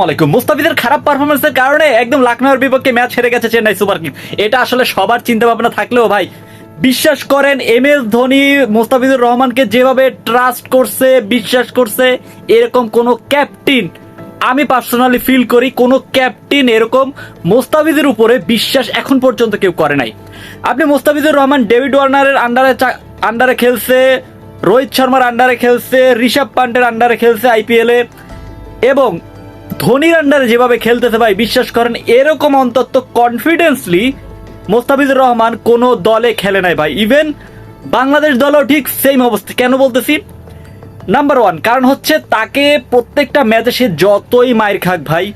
আলাইকুম। মুস্তাফিজের খারাপ পারফরমেন্সের কারণে একদম লখনৌর বিপক্ষে ম্যাচ হেরে গেছে চেন্নাই সুপার কিংস। এটা আসলে সবার চিন্তা ভাবনা থাকলেও ভাই, বিশ্বাস করেন, এম এস ধোনি, মুস্তাফিজুর রহমানকে যেভাবে ট্রাস্ট করছে, বিশ্বাস করছে, এরকম কোনো ক্যাপ্টেন আমি পার্সোনালি ফিল করি, কোনো ক্যাপ্টেন এরকম মোস্তাফিজের উপরে বিশ্বাস এখন পর্যন্ত কেউ করে নাই। আপনি মোস্তাফিজুর রহমান, ডেভিড ওয়ার্নারের আন্ডারে আন্ডারে খেলছে, রোহিত শর্মার আন্ডারে খেলছে, ঋষভ পান্ডের আন্ডারে খেলছে আইপিএলে এবং ধোনির আন্ডারে যেভাবে খেলতেছে ভাই, বিশ্বাস করেন, এরকম অন্তত কনফিডেন্সলি মোস্তাফিজুর রহমান কোনো দলে খেলে নাই ভাই। ইভেন বাংলাদেশ দলও ঠিক সেম অবস্থা। কেন বলতেছি? নাম্বার ওয়ান কারণ হচ্ছে তাকে প্রত্যেকটা ম্যাচে সে যতই মায়ের খাক ভাই,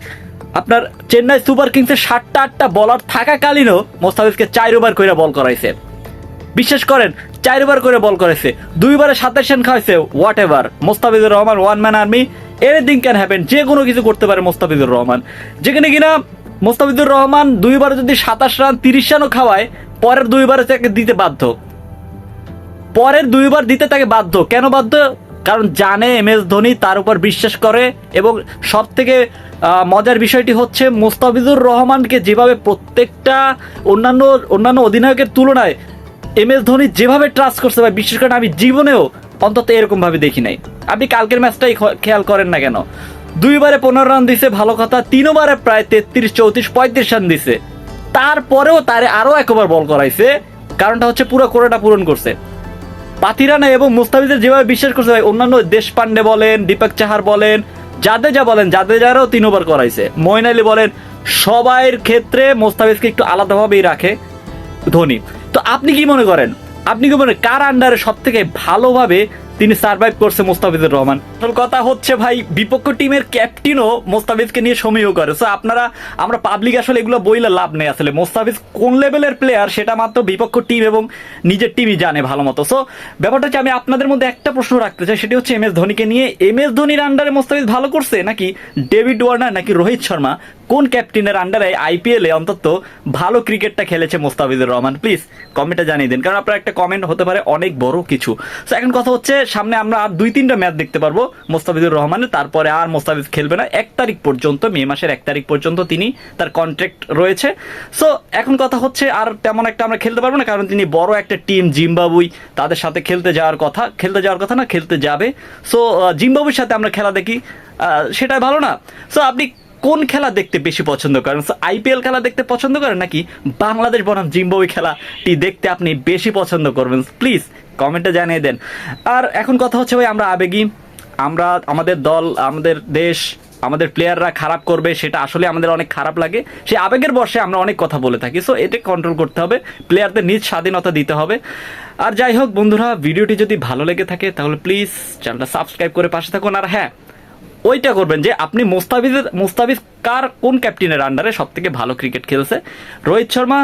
আপনার চেন্নাই সুপার কিংসের সাতটা, আটটা বলার থাকাকালীনও মোস্তাফিজকে চার ওভার করে বল করাইছে। বিশ্বাস করেন, চার ওভার করে বল করেছে। দুইবারে সাতাশ রান খাওয়াইছে whatever Mustafizur Rahman one man army anything can happen যে কোনো কিছু করতে পারে মোস্তাফিজুর রহমান। যেখানে কিনা মোস্তাফিজুর রহমান দুইবার যদি সাতাশ রান, তিরিশ রানও খাওয়ায়, পরের দুইবারে তাকে দিতে বাধ্য। পরের দুইবার দিতে তাকে বাধ্য। কেন বাধ্য? কারণ জানে এম এস ধোনি তার উপর বিশ্বাস করে এবং সব থেকে মজার বিষয়টি হচ্ছে মোস্তাফিজুর রহমানকে যেভাবে প্রত্যেকটা অন্যান্য অন্যান্য অধিনায়কের তুলনায় এম এস ধোনি যেভাবে ট্রাস্ট করছে বা বিশ্বাস করে আমি জীবনেও অন্তত এরকম ভাবে দেখি নাই। আপনি কালকের ম্যাচটাই খেয়াল করেন না কেন? দুইবারে পনেরো রান দিছে, ভালো কথা। তিনবারে প্রায় তেত্রিশ, চৌত্রিশ, পঁয়ত্রিশ রান দিছে। তারপরেও তারে আরও একবার বল করাইছে। কারণটা হচ্ছে পুরো কোরেটা পূরণ করছে। পাতিরানা এবং মুস্তাফিজের যেভাবে বিশ্বাস করছে ভাই, অন্যান্য দেশপান্ডে বলেন, দীপক চাহার বলেন, জাদেজা বলেন, জাদেজারও তিন করাইছে। মইন আলী বলেন, সবাইয়ের ক্ষেত্রে মোস্তাফিজকে একটু আলাদাভাবেই রাখে ধোনি। তো আপনি কি মনে করেন? আপনি কি মনে কার আন্ডারে সব থেকে ভালোভাবে তিনি সার্ভাইভ করছে মোস্তাফিজুর রহমান। আসল কথা হচ্ছে ভাই, বিপক্ষ টিমের ক্যাপ্টেনও মোস্তাফিজকে নিয়ে সমীহ করে। সো আপনারা, আমরা পাবলিক আসলে এগুলো বইলে লাভ নেই আসলে। মোস্তাফিজ কোন লেভেলের প্লেয়ার সেটা মাত্র বিপক্ষ টিম এবং নিজের টিমই জানে ভালো মতো। সো ব্যাপারটা হচ্ছে আমি আপনাদের মধ্যে একটা প্রশ্ন রাখতে চাই, সেটি হচ্ছে এম এস ধোনিকে নিয়ে। এম এস ধোনির আন্ডারে মোস্তাফিজ ভালো করছে নাকি ডেভিড ওয়ার্নার নাকি রোহিত শর্মা? কোন ক্যাপ্টেনের আন্ডারে আইপিএলে অন্তত ভালো ক্রিকেটটা খেলেছে মোস্তাফিজুর রহমান? প্লিজ কমেন্টে জানিয়ে দিন। কারণ আপনার একটা কমেন্ট হতে পারে অনেক বড় কিছু। সো এখন কথা হচ্ছে সামনে আমরা আর দুই, তিনটা ম্যাচ দেখতে পারব মোস্তাফিজুর রহমানের তারপরে আর মোস্তাফিজ খেলবে না। এক তারিখ পর্যন্ত, মে মাসের এক তারিখ পর্যন্ত তিনি তার কন্ট্রাক্ট রয়েছে। সো এখন কথা হচ্ছে আর তেমন একটা আমরা খেলতে পারব না, কারণ তিনি বড় একটা টিম জিম্বাবুই, তাদের সাথে খেলতে যাওয়ার কথা। খেলতে যাওয়ার কথা না, খেলতে যাবে। সো জিম্বাবুর সাথে আমরা খেলা দেখি। সেটাই ভালো না। সো আপনি কোন খেলা দেখতে বেশি পছন্দ করেন? আইপিএল খেলা দেখতে পছন্দ করেন নাকি বাংলাদেশ বনাম জিম্বাবুই খেলাটি দেখতে আপনি বেশি পছন্দ করবেন? প্লিজ কমেন্টে জানিয়ে দেন। আর এখন কথা হচ্ছে ভাই, আমরা আবেগী, আমরা আমাদের দল, আমাদের দেশ, আমাদের প্লেয়াররা খারাপ করবে, সেটা আসলে আমাদের অনেক খারাপ লাগে। সেই আবেগের বর্ষে আমরা অনেক কথা বলে থাকি সো এটা কন্ট্রোল করতে হবে প্লেয়ারদের নিজ স্বাধীনতা দিতে হবে। আর যাই হোক বন্ধুরা, ভিডিওটি যদি ভালো লেগে থাকে, তাহলে প্লিজ চ্যানেলটা সাবস্ক্রাইব করে পাশে থাকুন। আর হ্যাঁ ওইটা করবেন যে আপনি মুস্তাফিজের, মুস্তাফিজ কার কোন ক্যাপ্টেনের আন্ডারে সব থেকে ভালো ক্রিকেট খেলছে? রোহিত শর্মা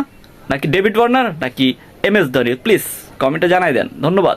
নাকি ডেভিড ওয়ার্নার নাকি এম এস ধোনি? প্লিজ কমেন্টে জানাই দেন। ধন্যবাদ।